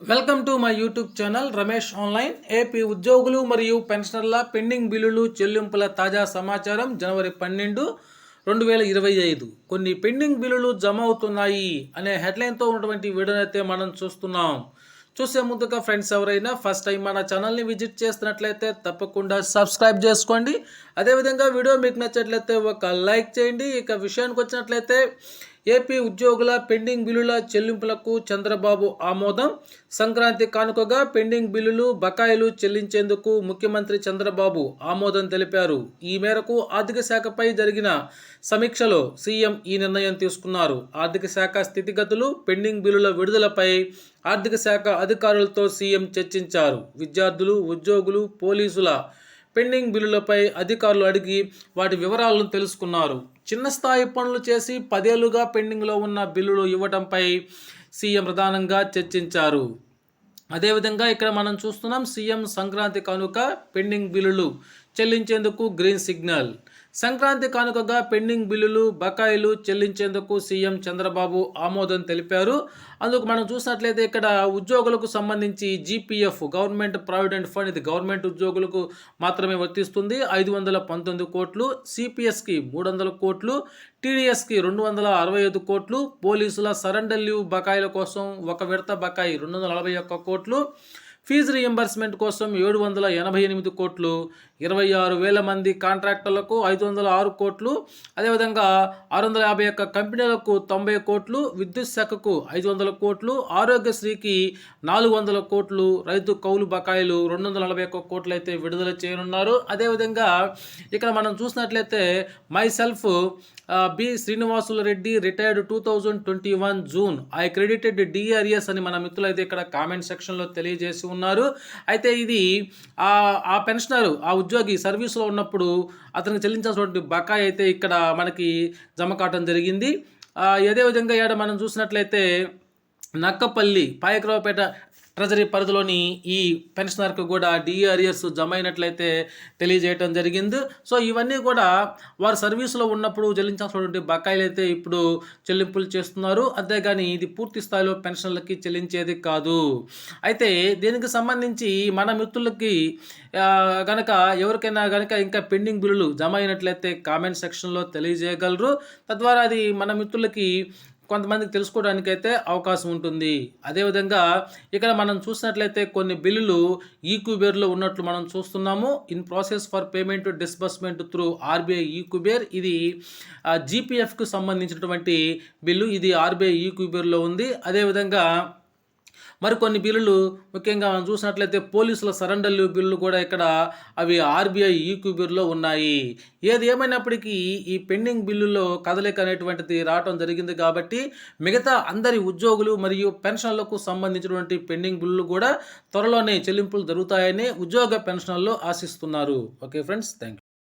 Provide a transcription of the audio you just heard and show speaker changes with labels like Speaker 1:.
Speaker 1: Welcome to my YouTube channel Ramesh online. AP ఉద్యోగులు మరియు పెన్షనర్ల pending బిల్లులు చెల్లింపుల తాజా సమాచారం జనవరి పన్నెండు రెండు వేల ఇరవై ఐదు. కొన్ని పెండింగ్ బిల్లులు జమ అవుతున్నాయి అనే హెడ్లైన్తో ఉన్నటువంటి వీడియోనైతే మనం చూస్తున్నాం. చూసే ముందుగా ఫ్రెండ్స్ ఎవరైనా ఫస్ట్ టైం మన ఛానల్ని విజిట్ చేస్తున్నట్లయితే తప్పకుండా సబ్స్క్రైబ్ చేసుకోండి. అదేవిధంగా వీడియో మీకు నచ్చినట్లయితే ఒక లైక్ చేయండి. ఇక విషయానికి వచ్చినట్లయితే ఏపీ ఉద్యోగుల పెండింగ్ బిల్లుల చెల్లింపులకు చంద్రబాబు ఆమోదం. సంక్రాంతి కానుకగా పెండింగ్ బిల్లులు బకాయిలు చెల్లించేందుకు ముఖ్యమంత్రి చంద్రబాబు ఆమోదం తెలిపారు. ఈ మేరకు ఆర్థిక శాఖపై జరిగిన సమీక్షలో సీఎం ఈ నిర్ణయం తీసుకున్నారు. ఆర్థిక శాఖ స్థితిగతులు పెండింగ్ బిల్లుల విడుదలపై ఆర్థిక శాఖ అధికారులతో సీఎం చర్చించారు. విద్యార్థులు ఉద్యోగులు పోలీసుల పెండింగ్ బిల్లులపై అధికారులు అడిగి వాటి వివరాలను తెలుసుకున్నారు. చిన్న స్థాయి పనులు చేసి పదేళ్ళుగా పెండింగ్లో ఉన్న బిల్లులు ఇవ్వడంపై సీఎం ప్రధానంగా చర్చించారు. అదేవిధంగా ఇక్కడ మనం చూస్తున్నాం సీఎం సంక్రాంతి కానుక పెండింగ్ బిల్లులు చెల్లించేందుకు గ్రీన్ సిగ్నల్. సంక్రాంతి కానుకగా పెండింగ్ బిల్లులు బకాయిలు చెల్లించేందుకు సీఎం చంద్రబాబు ఆమోదం తెలిపారు. అందుకు మనం చూసినట్లయితే ఇక్కడ ఉద్యోగులకు సంబంధించి జీపీఎఫ్ గవర్నమెంట్ ప్రావిడెంట్ ఫండ్ ఇది గవర్నమెంట్ ఉద్యోగులకు మాత్రమే వర్తిస్తుంది. ఐదు వందల పంతొమ్మిది కోట్లు సిపిఎస్కి మూడు వందల కోట్లు టీడీఎస్కి రెండు వందల అరవై ఐదు కోట్లు పోలీసుల సరెండర్ లీవ్ బకాయిల కోసం ఒక విడత బకాయి రెండు వందల నలభై ఒక్క కోట్లు ఫీజు రీఎంబర్స్మెంట్ కోసం ఏడు వందల ఎనభై ఎనిమిది కోట్లు ఇరవై ఆరు వేల మంది కాంట్రాక్టర్లకు ఐదు వందల ఆరు కోట్లు అదేవిధంగా ఆరు వందల యాభై ఒక్క కంపెనీలకు తొంభై కోట్లు విద్యుత్ శాఖకు ఐదు వందల కోట్లు ఆరోగ్యశ్రీకి నాలుగు వందల కోట్లు రైతు కౌలు బకాయిలు రెండు వందల నలభై ఒక్క కోట్లు అయితే విడుదల చేయనున్నారు. అదేవిధంగా ఇక్కడ మనం చూసినట్లయితే myself B Srinivasula Reddy retired two thousand twenty one June I credited DRS అని మన మిత్రులు అయితే ఇక్కడ కామెంట్ సెక్షన్లో తెలియజేసి ఉన్నారు. అయితే ఇది ఆ పెన్షనరు పెన్షనర్ ఆ ఉద్యోగి సర్వీస్లో ఉన్నప్పుడు అతనికి చెల్లించాల్సినటువంటి బకాయి అయితే ఇక్కడ మనకి జమ కావటం జరిగింది. అదే విధంగా ఇక్కడ మనం చూసినట్లయితే నక్కపల్లి పాయకరావుపేట ట్రెజరీ పరిధిలోని ఈ పెన్షనర్కి కూడా డిఆర్ఎస్ జమ అయినట్లయితే తెలియజేయటం జరిగింది. సో ఇవన్నీ కూడా వారు సర్వీసులో ఉన్నప్పుడు చెల్లించాల్సినటువంటి బకాయిలు అయితే ఇప్పుడు చెల్లింపులు చేస్తున్నారు. అంతేగాని ఇది పూర్తి స్థాయిలో పెన్షన్లకి చెల్లించేది కాదు. అయితే దీనికి సంబంధించి మన మిత్రులకి కనుక ఎవరికైనా కనుక ఇంకా పెండింగ్ బిల్లులు జమ అయినట్లయితే కామెంట్ సెక్షన్లో తెలియజేయగలరు. తద్వారా అది మన మిత్రులకి కొంతమందికి తెలుసుకోవడానికి అయితే అవకాశం ఉంటుంది. అదేవిధంగా ఇక్కడ మనం చూసినట్లయితే కొన్ని బిల్లులు ఈక్యూబేర్లో ఉన్నట్లు మనం చూస్తున్నాము. In process for payment disbursement through RBI eKuber ఇది జీపీఎఫ్కు సంబంధించినటువంటి బిల్లు. ఇది ఆర్బీఐ ఈక్యూబేర్లో ఉంది. అదేవిధంగా మరికొన్ని బిల్లులు ముఖ్యంగా మనం చూసినట్లయితే పోలీసుల సరెండర్లు బిల్లులు కూడా ఇక్కడ అవి ఆర్బీఐ ఈక్యూబీర్లో ఉన్నాయి. ఏది ఏమైనప్పటికీ ఈ పెండింగ్ బిల్లులో కదలిక అనేటువంటిది రావటం జరిగింది కాబట్టి మిగతా అందరి ఉద్యోగులు మరియు పెన్షన్లకు సంబంధించినటువంటి పెండింగ్ బిల్లులు కూడా త్వరలోనే చెల్లింపులు జరుగుతాయని ఉద్యోగ పెన్షన్లు ఆశిస్తున్నారు. Okay friends thank you